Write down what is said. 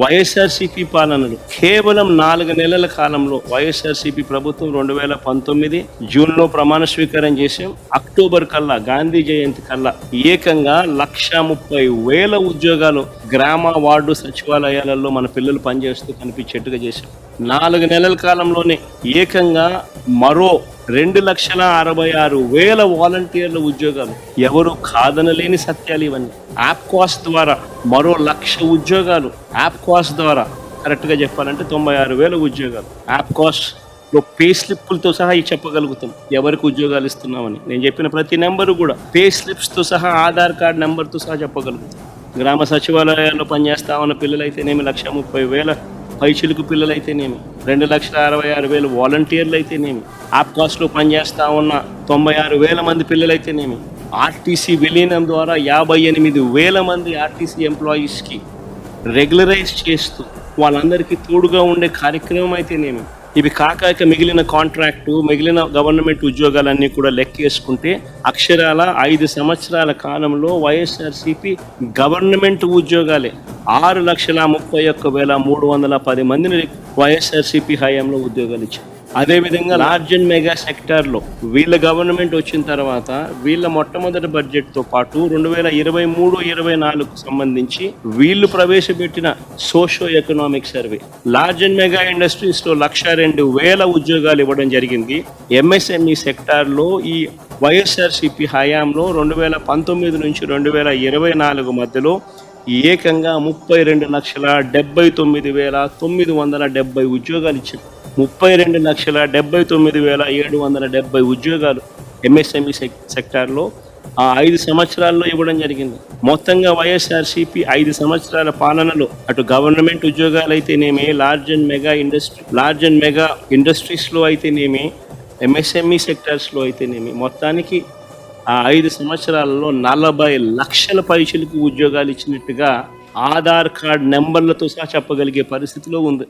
వైఎస్ఆర్సీపీ పాలనలు కేవలం నాలుగు నెలల కాలంలో వైఎస్ఆర్సీపీ ప్రభుత్వం రెండు వేల పంతొమ్మిది జూన్లో ప్రమాణ స్వీకారం చేసాం అక్టోబర్ కల్లా గాంధీ జయంతి కల్లా ఏకంగా లక్ష ముప్పై వేల ఉద్యోగాలు గ్రామ వార్డు సచివాలయాలలో మన పిల్లలు పనిచేస్తూ కనిపించేట్టుగా చేశాం. నాలుగు నెలల కాలంలోనే ఏకంగా మరో రెండు లక్షల అరవై ఆరు వేల వాలంటీర్ల ఉద్యోగాలు. ఎవరు కాదనలేని సత్యాలు ఇవన్నీ. యాప్ కాస్ ద్వారా మరో లక్ష ఉద్యోగాలు. యాప్ కాస్ ద్వారా కరెక్ట్గా చెప్పాలంటే తొంభై ఆరు వేల ఉద్యోగాలు. యాప్ కాస్లో పే స్లిప్పులతో సహా ఇవి చెప్పగలుగుతాం. ఎవరికి ఉద్యోగాలు ఇస్తున్నామని. నేను చెప్పిన ప్రతి నెంబరు కూడా పే స్లిప్స్తో సహా ఆధార్ కార్డ్ నెంబర్తో సహా చెప్పగలుగుతాం. గ్రామ సచివాలయాల్లో పనిచేస్తా ఉన్న పిల్లలైతేనేమి లక్ష ముప్పై వేల పైచిలుకు పిల్లలైతేనేమి? రెండు లక్షల అరవై ఆరు వేలు వాలంటీర్లు అయితేనేమి ఆప్కాస్ట్లో పనిచేస్తూ ఉన్న తొంభై ఆరు వేల మంది పిల్లలైతేనేమి? ఆర్టీసీ విలీనం ద్వారా యాభై ఎనిమిది వేల మంది ఆర్టీసీ ఎంప్లాయీస్కి రెగ్యులరైజ్ చేస్తూ వాళ్ళందరికీ తోడుగా ఉండే కార్యక్రమం అయితేనేమి? ఇవి కాక మిగిలిన కాంట్రాక్టు మిగిలిన గవర్నమెంట్ ఉద్యోగాలన్నీ కూడా లెక్కేసుకుంటే అక్షరాల ఐదు సంవత్సరాల కాలంలో వైఎస్ఆర్సీపీ గవర్నమెంట్ ఉద్యోగాలే. ఆరు లక్షల ముప్పై ఒక్క వేల మూడు వందల పది మందిని వైఎస్ఆర్సీపీ హయాంలో ఉద్యోగాలు ఇచ్చారు అదేవిధంగా లార్జ్ అండ్ మెగా సెక్టార్లో వీళ్ళ గవర్నమెంట్ వచ్చిన తర్వాత వీళ్ళ మొట్టమొదటి బడ్జెట్తో పాటు రెండు వేల ఇరవై మూడు ఇరవై నాలుగు సంబంధించి వీళ్ళు ప్రవేశపెట్టిన socio economic survey. Large and mega ఇండస్ట్రీస్లో లక్ష రెండు వేల ఉద్యోగాలు ఇవ్వడం జరిగింది. ఎంఎస్ఎంఈ సెక్టార్లో ఈ వైఎస్ఆర్సిపి హయాంలో రెండు వేల పంతొమ్మిది నుంచి రెండు వేల ఇరవై నాలుగు మధ్యలో ఏకంగా ముప్పై రెండు లక్షల డెబ్బై తొమ్మిది వేల తొమ్మిది వందల డెబ్బై ఉద్యోగాలు ఇచ్చారు ముప్పై రెండు లక్షల డెబ్బై తొమ్మిది వేల ఏడు వందల డెబ్బై ఉద్యోగాలు ఎంఎస్ఎంఈ సెక్ సెక్టార్లో ఆ ఐదు సంవత్సరాల్లో ఇవ్వడం జరిగింది. మొత్తంగా వైఎస్ఆర్సీపీ ఐదు సంవత్సరాల పాలనలో అటు గవర్నమెంట్ ఉద్యోగాలు అయితేనేమి large and mega industry large and mega ఇండస్ట్రీస్లో అయితేనేమి ఎంఎస్ఎంఈ సెక్టార్స్లో అయితేనేమి మొత్తానికి ఆ ఐదు సంవత్సరాలలో నలభై లక్షల పైసలకు ఉద్యోగాలు ఇచ్చినట్టుగా ఆధార్ కార్డ్ నెంబర్లతో సహా చెప్పగలిగే పరిస్థితిలో ఉంది.